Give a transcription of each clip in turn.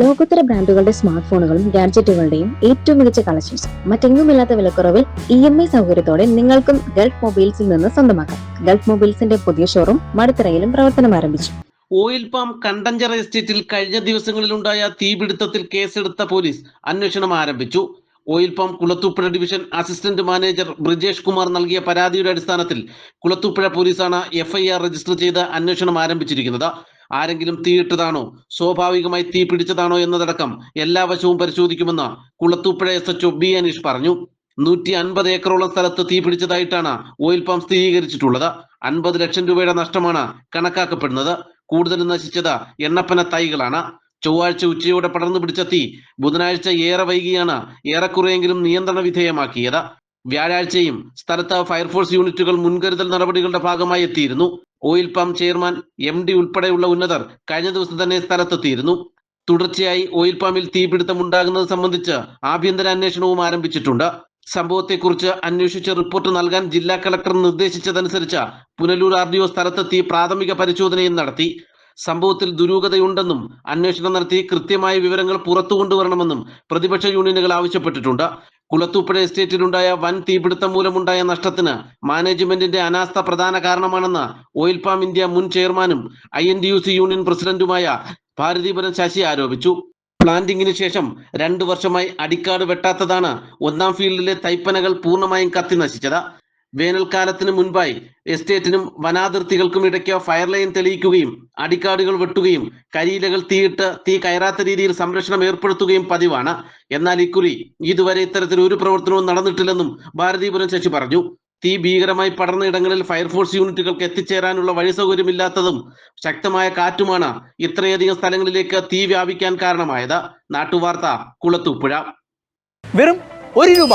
ലോകോത്തര ബ്രാൻഡുകളുടെ സ്മാർട്ട് ഫോണുകളും ഗാഡ്ജറ്റുകളുടെയും ഏറ്റവും മികച്ച കളക്ഷൻസ് മറ്റെങ്ങുമില്ലാത്ത വിലക്കുറവിൽ ഇ എം ഐ സൗകര്യത്തോടെ നിങ്ങൾക്കും ഗൾഫ് മൊബൈൽസിൽ നിന്ന് സ്വന്തമാക്കാം. ഗൾഫ് മൊബൈൽസിന്റെ പുതിയ ഷോറൂം മടുത്തറയിലും പ്രവർത്തനം ആരംഭിച്ചു. ഓയിൽ പാം കണ്ടഞ്ചർ എസ്റ്റേറ്റിൽ കഴിഞ്ഞ ദിവസങ്ങളിലുണ്ടായ തീപിടുത്തത്തിൽ കേസെടുത്ത പോലീസ് അന്വേഷണം ആരംഭിച്ചു. Oil palm Kulathupuzha division assistant manager Brijesh Kumar നൽകിയ പരാതിയുടെ അടിസ്ഥാനത്തിൽ കുളത്തൂപ്പുഴ പോലീസാണ് എഫ്ഐആർ രജിസ്റ്റർ ചെയ്ത് അന്വേഷണം ആരംഭിച്ചിരിക്കുന്നത്. ആരെങ്കിലും തീയിട്ടതാണോ? സ്വാഭാവികമായി തീ പിടിച്ചതാണോ എന്നതടക്കം എല്ലാ വശവും പരിശോധിക്കുമെന്ന് Kulathupuzha S H B Aneesh പറഞ്ഞു. നൂറ്റി അൻപത് ഏക്കറോളം സ്ഥലത്ത് തീ പിടിച്ചതായിട്ടാണ് ഓയിൽ പമ്പ് സ്ഥിരീകരിച്ചിട്ടുള്ളത്. അൻപത് ലക്ഷം രൂപയുടെ നഷ്ടമാണ് കണക്കാക്കപ്പെടുന്നത്. കൂടുതലും നശിച്ചത് എണ്ണപ്പന തൈകളാണ്. ചൊവ്വാഴ്ച ഉച്ചയോടെ പടർന്നു പിടിച്ച തീ ബുധനാഴ്ച ഏറെ വൈകിയാണ് ഏറെക്കുറെയെങ്കിലും നിയന്ത്രണ വിധേയമാക്കിയത്. വ്യാഴാഴ്ചയും സ്ഥലത്ത് ഫയർഫോഴ്സ് യൂണിറ്റുകൾ മുൻകരുതൽ നടപടികളുടെ ഭാഗമായി എത്തിയിരുന്നു. Oil pump chairman M D ഉൾപ്പെടെയുള്ള ഉന്നതർ കഴിഞ്ഞ ദിവസം തന്നെ സ്ഥലത്തെത്തിയിരുന്നു. തുടർച്ചയായി ഓയിൽ പമ്പിൽ തീപിടുത്തം ഉണ്ടാകുന്നത് സംബന്ധിച്ച് ആഭ്യന്തര അന്വേഷണവും ആരംഭിച്ചിട്ടുണ്ട്. സംഭവത്തെക്കുറിച്ച് അന്വേഷിച്ച് റിപ്പോർട്ട് നൽകാൻ ജില്ലാ കളക്ടർ നിർദ്ദേശിച്ചതനുസരിച്ച് പുനലൂർ ആർ ഡി ഒ സ്ഥലത്തെത്തി പ്രാഥമിക പരിശോധനയും നടത്തി. സംഭവത്തിൽ ദുരൂഹതയുണ്ടെന്നും അന്വേഷണം നടത്തി കൃത്യമായ വിവരങ്ങൾ പുറത്തു കൊണ്ടുവരണമെന്നും പ്രതിപക്ഷ യൂണിയനുകൾ ആവശ്യപ്പെട്ടിട്ടുണ്ട്. കുളത്തൂപ്പുഴ എസ്റ്റേറ്റിലുണ്ടായ വൻ തീപിടുത്തം മൂലമുണ്ടായ നഷ്ടത്തിന് മാനേജ്മെന്റിന്റെ അനാസ്ഥ പ്രധാന കാരണമാണെന്ന് ഓയിൽ പാം ഇന്ത്യ മുൻ ചെയർമാനും I N D U C union പ്രസിഡന്റുമായ ഭാരതീപുരം ശശി ആരോപിച്ചു. പ്ലാന്റിങ്ങിന് ശേഷം രണ്ടു വർഷമായി അടിക്കാട് വെട്ടാത്തതാണ് ഒന്നാം ഫീൽഡിലെ തൈപ്പനകൾ പൂർണമായും കത്തി നശിച്ചത്. വേനൽക്കാലത്തിന് മുൻപായി എസ്റ്റേറ്റിനും വനാതിർത്തികൾക്കും ഇടയ്ക്ക് ഫയർ ലൈൻ തെളിയിക്കുകയും അടിക്കാടുകൾ വെട്ടുകയും കരിയിലകൾ തീയിട്ട് തീ കയറാത്ത രീതിയിൽ സംരക്ഷണം ഏർപ്പെടുത്തുകയും പതിവാണ്. എന്നാൽ ഇക്കുറി ഇതുവരെ ഇത്തരത്തിൽ ഒരു പ്രവർത്തനവും നടന്നിട്ടില്ലെന്നും ഭാരതീപുരം ശശി പറഞ്ഞു. തീ ഭീകരമായി പടർന്ന ഇടങ്ങളിൽ ഫയർഫോഴ്സ് യൂണിറ്റുകൾക്ക് എത്തിച്ചേരാനുള്ള വഴി സൗകര്യമില്ലാത്തതും ശക്തമായ കാറ്റുമാണ് ഇത്രയധികം സ്ഥലങ്ങളിലേക്ക് തീ വ്യാപിക്കാൻ കാരണമായത്. നാട്ടുവാർത്ത കുളത്തൂപ്പുഴ. വെറും ഒരു രൂപ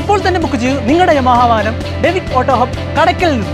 ഇപ്പോൾ തന്നെ ബുക്ക് ചെയ്യൂ നിങ്ങളുടെ Yamaha Devik auto hub Kadakkal നിന്നും.